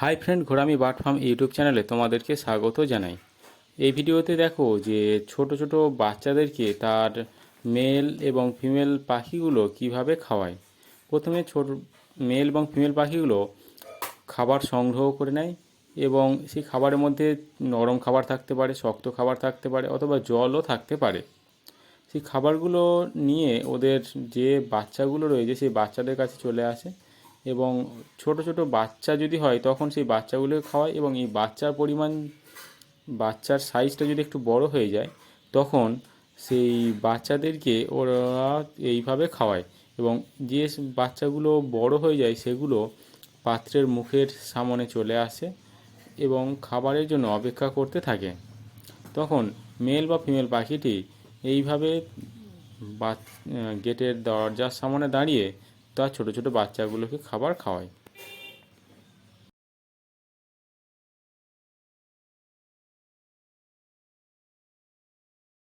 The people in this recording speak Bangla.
Hi friend Ghorami bird farm YouTube চ্যানেলে তোমাদেরকে স্বাগত জানাই। এই ভিডিওতে দেখো যে ছোট ছোট বাচ্চাদেরকে তার মেল এবং ফিমেল পাখিগুলো কীভাবে খাওয়ায়। প্রথমে ছোট মেল এবং ফিমেল পাখিগুলো খাবার সংগ্রহ করে নেয় এবং সেই খাবারের মধ্যে নরম খাবার থাকতে পারে, শক্ত খাবার থাকতে পারে অথবা জলও থাকতে পারে। সেই খাবারগুলো নিয়ে ওদের যে বাচ্চাগুলো রয়েছে, সেই বাচ্চাদের কাছে চলে আসে। এবং ছোট ছোট বাচ্চা যদি হয়, তখন সেই বাচ্চাগুলোকে খাওয়ায় এবং এই বাচ্চার পরিমাণ, বাচ্চার সাইজটা যদি একটু বড় হয়ে যায়, তখন সেই বাচ্চাদেরকে ওরা এইভাবে খাওয়ায় এবং যে বাচ্চাগুলো বড় হয়ে যায়, সেগুলো পাত্রের মুখের সামনে চলে আসে এবং খাবারের জন্য অপেক্ষা করতে থাকে। তখন মেল বা ফিমেল পাখিটি এইভাবে গেটের দরজার সামনে দাঁড়িয়ে তার ছোট ছোট বাচ্চাগুলোকে খাবার খাওয়ায়